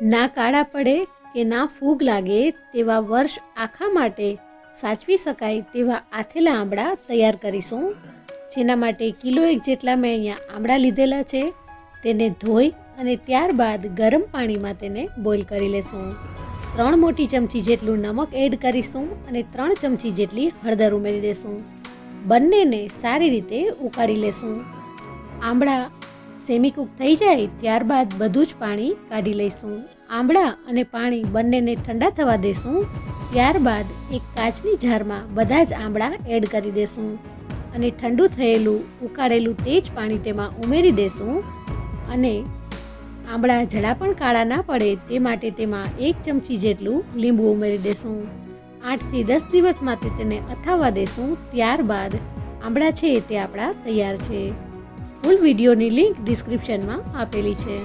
ના કાળા પડે કે ના ફૂગ લાગે તેવા વર્ષ આખા માટે સાચવી શકાય તેવા આથેલા આંબળા તૈયાર કરીશું. જેના માટે કિલો એક જેટલા મેં અહીંયા આંબળા લીધેલા છે, તેને ધોઈ અને ત્યારબાદ ગરમ પાણીમાં તેને બોઇલ કરી લેશું. ત્રણ મોટી ચમચી જેટલું નમક એડ કરીશું અને ત્રણ ચમચી જેટલી હળદર ઉમેરી દેશું. બંનેને સારી રીતે ઉકાળી લેશું. આંબળા સેમી કૂક થઈ જાય ત્યારબાદ બધું જ પાણી કાઢી લઈશું. આંબળા અને પાણી બંનેને ઠંડા થવા દેશું. ત્યારબાદ એક કાચની જારમાં બધા જ આંબળા એડ કરી દેશું અને ઠંડુ થયેલું, ઉકાળેલું તે જ પાણી તેમાં ઉમેરી દેશું અને આંબળા જડા પણ કાળા ના પડે તે માટે તેમાં એક ચમચી જેટલું લીંબુ ઉમેરી દેશું. આઠથી દસ દિવસ માટે તેને અથાવા દેશું. ત્યારબાદ આંબળા છે તે આપણા તૈયાર છે. ફૂલ વિડીયોની લિંક ડિસ્ક્રિપ્શનમાં આપેલી છે.